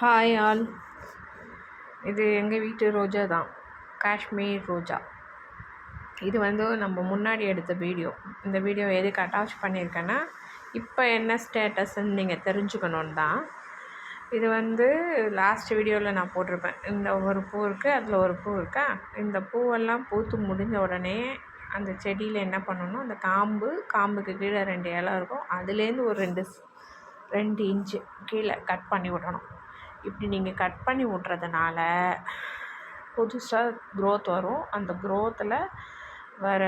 Hi all இது எங்கள் வீட்டு ரோஜா தான். காஷ்மீர் ரோஜா. இது வந்து நம்ம முன்னாடி எடுத்த வீடியோ. இந்த வீடியோ எதுக்கு அட்டாச் பண்ணியிருக்கேன்னா இப்போ என்ன ஸ்டேட்டஸ்ன்னு நீங்கள் தெரிஞ்சுக்கணுன்னு தான். இது வந்து லாஸ்ட் வீடியோவில் நான் போட்டிருப்பேன். இந்த ஒரு பூ இருக்குது அதில் ஒரு பூ இருக்கா? இந்த பூவெல்லாம் பூத்து முடிஞ்ச உடனே அந்த செடியில் என்ன பண்ணணும் அந்த காம்பு காம்புக்கு கீழே ரெண்டு இலை இருக்கும். அதுலேருந்து ஒரு ரெண்டு ரெண்டு இன்ச்சு கீழே கட் பண்ணி விடணும். இப்படி நீங்கள் கட் பண்ணி விட்றதுனால புதுசாக க்ரோத் வரும். அந்த க்ரோத்தில் வர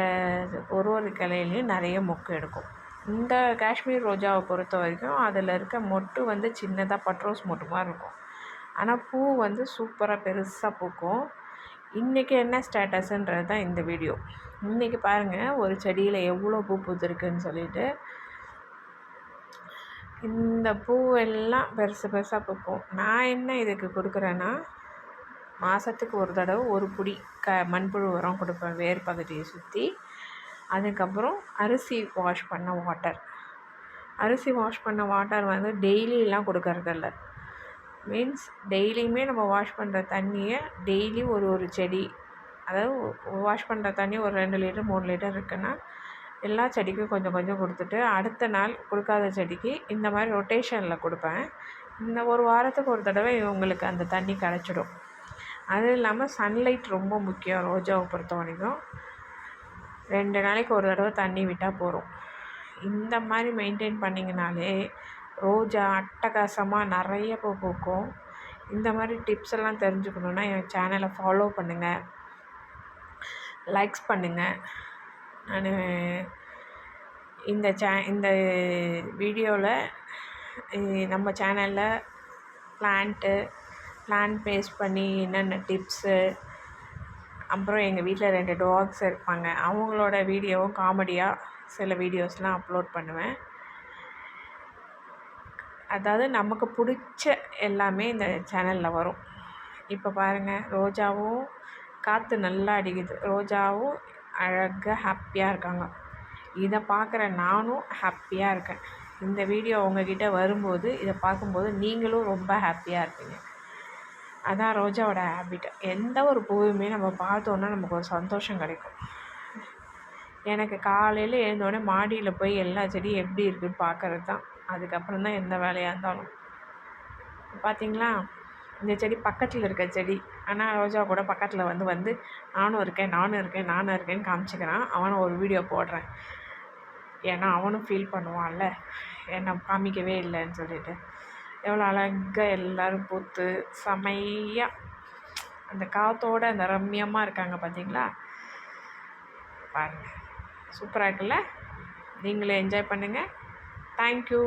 ஒரு ஒரு கிளையிலையும் நிறைய மொக்கு எடுக்கும். இந்த காஷ்மீர் ரோஜாவை பொறுத்த வரைக்கும் அதில் இருக்க மொட்டு வந்து சின்னதாக பட்ரோஸ் மொட்டு மாதிரி இருக்கும். ஆனால் பூ வந்து சூப்பராக பெருசாக பூக்கும். இன்றைக்கி என்ன ஸ்டேட்டஸுன்றது தான் இந்த வீடியோ. இன்றைக்கி பாருங்கள் ஒரு செடியில் எவ்வளோ பூ பூத்துருக்குன்னு சொல்லிட்டு இந்த பூவெல்லாம் பெருசு பெருசாக பூக்கும். நான் என்ன இதுக்கு கொடுக்குறேன்னா மாதத்துக்கு ஒரு தடவை ஒரு பிடி க மண்புழு உரம் கொடுப்பேன் வேர் பகுதியை சுற்றி அதுக்கப்புறம் அரிசி வாஷ் பண்ண வாட்டர் அரிசி வாஷ் பண்ண வாட்டர் வந்து டெய்லியெலாம் கொடுக்கறதில்ல. மீன்ஸ் டெய்லியுமே நம்ம வாஷ் பண்ணுற தண்ணியை டெய்லி ஒரு ஒரு செடி அதாவது வாஷ் பண்ணுற தண்ணி ஒரு ரெண்டு லிட்டர் மூணு லிட்டர் இருக்குன்னா எல்லா செடிக்கும் கொஞ்சம் கொஞ்சம் கொடுத்துட்டு அடுத்த நாள் கொடுக்காத செடிக்கு இந்த மாதிரி ரொட்டேஷனில் கொடுப்பேன். இந்த ஒரு வாரத்துக்கு ஒரு தடவை உங்களுக்கு அந்த தண்ணி கிடச்சிடும் அதுவும் இல்லாமல் சன்லைட் ரொம்ப முக்கியம் ரோஜாவை பொறுத்த வரைக்கும். ரெண்டு நாளைக்கு ஒரு தடவை தண்ணி விட்டால் போதும். இந்த மாதிரி மெயின்டைன் பண்ணிங்கனாலே ரோஜா அட்டகாசமாக நிறைய பூ பூக்கும். இந்த மாதிரி டிப்ஸ் எல்லாம் தெரிஞ்சுக்கணுன்னா என் சேனலை ஃபாலோ பண்ணுங்கள் லைக்ஸ் பண்ணுங்கள் நான் இந்த சே இந்த வீடியோவில் நம்ம சேனலில் பிளான்ட்டு பிளான் பேஸ் பண்ணி என்னென்ன டிப்ஸு அப்புறம் எங்கள் வீட்டில் ரெண்டு டாக்ஸ் இருப்பாங்க. அவங்களோட வீடியோவும் காமெடியாக சில வீடியோஸ்லாம் அப்லோட் பண்ணுவேன். அதாவது நமக்கு பிடிச்ச எல்லாமே இந்த சேனலில் வரும். இப்போ பாருங்கள் ரோஜாவும் காற்று நல்லா அடிக்குது. ரோஜாவும் அழகாக ஹாப்பியாக இருக்காங்க. இதை பார்க்குற நானும் ஹாப்பியாக இருக்கேன். இந்த வீடியோ உங்ககிட்ட வரும்போது இதை பார்க்கும்போது நீங்களும் ரொம்ப ஹாப்பியாக இருப்பீங்க. அதான் ரோஜாவோட ஹேபிட் எந்த ஒரு பூவுமே நம்ம பார்த்தோன்னா நமக்கு ஒரு சந்தோஷம் கிடைக்கும். எனக்கு காலையில் எழுந்தோடனே மாடியில் போய் எல்லா செடியும் எப்படி இருக்குதுன்னு பார்க்குறது தான் அதுக்கப்புறம் தான் எந்த வேலையாக இருந்தாலும். பார்த்தீங்களா இந்த செடி பக்கத்தில் இருக்க செடி. ஆனால் ரோஜா கூட பக்கத்தில் வந்து வந்து நானும் இருக்கேன் நானும் இருக்கேன் நானும் இருக்கேன்னு காமிச்சிக்கிறான். அவனை ஒரு வீடியோ போடுறேன். ஏன்னா அவனும் ஃபீல் பண்ணுவான்ல. என்னை காமிக்கவே இல்லைன்னு சொல்லிட்டு. எவ்வளோ அழகாக எல்லோரும் பூத்து செமையாக அந்த காற்றோட அந்த ரம்யமாக இருக்காங்க பார்த்தீங்களா பாருங்கள் சூப்பராக இருக்குல்ல? நீங்களே என்ஜாய் பண்ணுங்கள் தேங்க்யூ